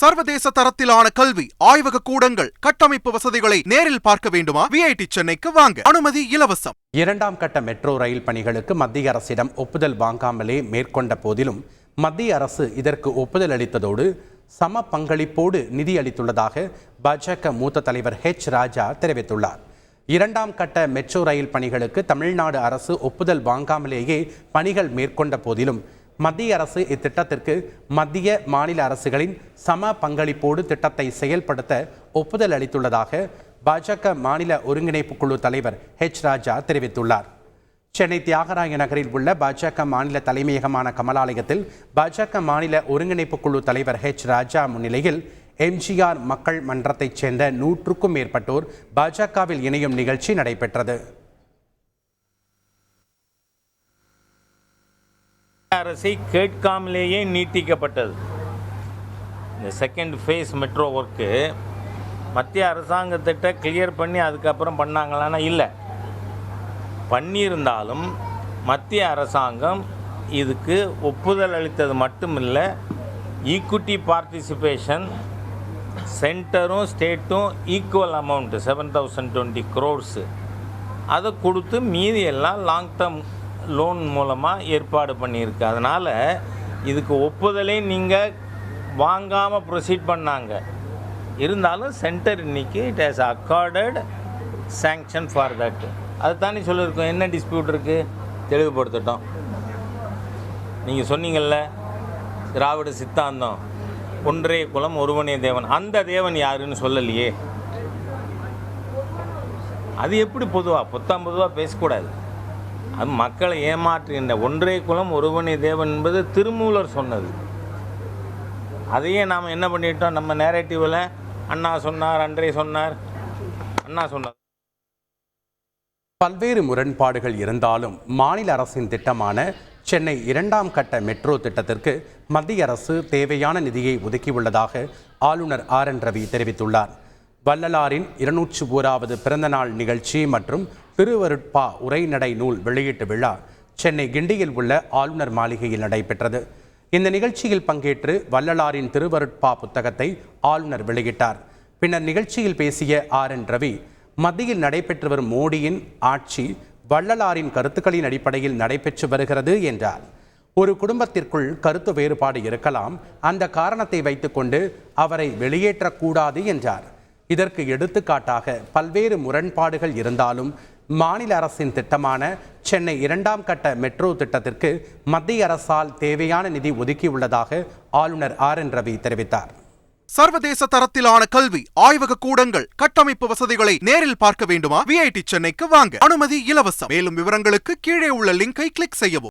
சர்வதேச தரத்திலான கல்வி ஆய்வக கூடங்கள் கட்டமைப்பு வசதிகளை நேரில் பார்க்க வேண்டுமா? விஐடி சென்னைக்கு வாங்க. அனுமதி இலவசம். இரண்டாம் கட்ட மெட்ரோ ரயில் பணிகளுக்கு மத்திய அரசிடம் ஒப்புதல் வாங்காமலே மேற்கொண்ட போதிலும் மத்திய அரசு இதற்கு ஒப்புதல் அளித்ததோடு சம பங்களிப்போடு நிதி அளித்துள்ளதாக பாஜக மூத்த தலைவர் ஹெச் ராஜா தெரிவித்துள்ளார். இரண்டாம் கட்ட மெட்ரோ ரயில் பணிகளுக்கு தமிழ்நாடு அரசு ஒப்புதல் வாங்காமலேயே பணிகள் மேற்கொண்ட போதிலும் மத்திய அரசு இத்திட்டத்திற்கு மத்திய மாநில அரசுகளின் சம பங்களிப்போடு திட்டத்தை செயல்படுத்த ஒப்புதல் அளித்துள்ளதாக பாஜக மாநில ஒருங்கிணைப்பு குழு தலைவர் ஹெச் ராஜா தெரிவித்துள்ளார். சென்னை தியாகராய நகரில் உள்ள பாஜக மாநில தலைமையகமான கமலாலயத்தில் பாஜக மாநில ஒருங்கிணைப்பு குழு தலைவர் ஹெச் ராஜா முன்னிலையில் எம்ஜிஆர் மக்கள் மன்றத்தைச் சேர்ந்த நூற்றுக்கும் மேற்பட்டோர் பாஜகவில் இணையும் நிகழ்ச்சி நடைபெற்றது. அரசை கேட்காமலேயே நீட்டிக்கப்பட்டது. இந்த செகண்ட் ஃபேஸ் மெட்ரோ ஒர்க்கு மத்திய அரசாங்கத்திட்ட கிளியர் பண்ணி அதுக்கப்புறம் பண்ணாங்களான்னா இல்லை. பண்ணியிருந்தாலும் மத்திய அரசாங்கம் இதுக்கு ஒப்புதல் அளித்தது மட்டும் இல்லை ஈக்குட்டி பார்ட்டிசிபேஷன் சென்டரும் ஸ்டேட்டும் equal amount seven thousand twenty crores அதை கொடுத்து மீதி எல்லாம் லாங் டேர்ம் லோன் மூலமாக ஏற்பாடு பண்ணியிருக்கு. அதனால் இதுக்கு ஒப்புதலே நீங்கள் வாங்காமல் ப்ரொசீட் பண்ணாங்க. இருந்தாலும் சென்டர் இன்னைக்கு it has accorded sanction for that அது தானே சொல்லியிருக்கோம். என்ன டிஸ்பியூட் இருக்குது தெளிவுபடுத்தட்டும். நீங்கள் சொன்னீங்கல்ல திராவிட சித்தாந்தம். ஒன்றே குலம் ஒருவனே தேவன். அந்த தேவன் யாருன்னு சொல்லலையே. அது எப்படி பொதுவாக புத்தாம் பொதுவாக பேசக்கூடாது. அது மக்களை ஏமாற்றுகின்ற ஒன்றே குலம் ஒருவனே தேவன் என்பது திருமூலர் சொன்னது. அதையே நாம் என்ன பண்ணிட்டோம்? நம்ம நேரேட்டிவில் அண்ணா சொன்னார் அன்றே சொன்னார். அண்ணா சொன்னார். பல்வேறு முரண்பாடுகள் இருந்தாலும் மாநில அரசின் திட்டமான சென்னை இரண்டாம் கட்ட மெட்ரோ திட்டத்திற்கு மத்திய அரசு தேவையான நிதியை ஒதுக்கியுள்ளதாக ஆளுநர் ஆர் என் ரவி தெரிவித்துள்ளார். வள்ளலாரின் இருநூற்று ஓராவது பிறந்தநாள் நிகழ்ச்சி மற்றும் திருவருட்பா உரைநடை நூல் வெளியீட்டு விழா சென்னை கிண்டியில் உள்ள ஆளுநர் மாளிகையில் நடைபெற்றது. இந்த நிகழ்ச்சியில் பங்கேற்று வள்ளலாரின் திருவருட்பா புத்தகத்தை ஆளுநர் வெளியிட்டார். பின்னர் நிகழ்ச்சியில் பேசிய ஆர். என். ரவி மத்தியில் நடைபெற்று வரும் மோடியின் ஆட்சி வள்ளலாரின் கருத்துக்களின் அடிப்படையில் நடைபெற்று வருகிறது என்றார். ஒரு குடும்பத்திற்குள் கருத்து வேறுபாடு இருக்கலாம். அந்த காரணத்தை வைத்துக்கொண்டு அவரை வெளியேற்றக்கூடாது என்றார். இதற்கு எடுத்துக்காட்டாக பல்வேறு முரண்பாடுகள் இருந்தாலும் மாநில அரசின் திட்டமான சென்னை இரண்டாம் கட்ட மெட்ரோ திட்டத்திற்கு மத்திய அரசால் தேவையான நிதி ஒதுக்கியுள்ளதாக ஆளுநர் ஆர் என் ரவி தெரிவித்தார். சர்வதேச தரத்திலான கல்வி ஆய்வக கூடங்கள் கட்டமைப்பு வசதிகளை நேரில் பார்க்க வேண்டுமா? விஐடி சென்னைக்கு வாங்க. அனுமதி இலவசம். மேலும் விவரங்களுக்கு கீழே உள்ள லிங்கை கிளிக் செய்யவும்.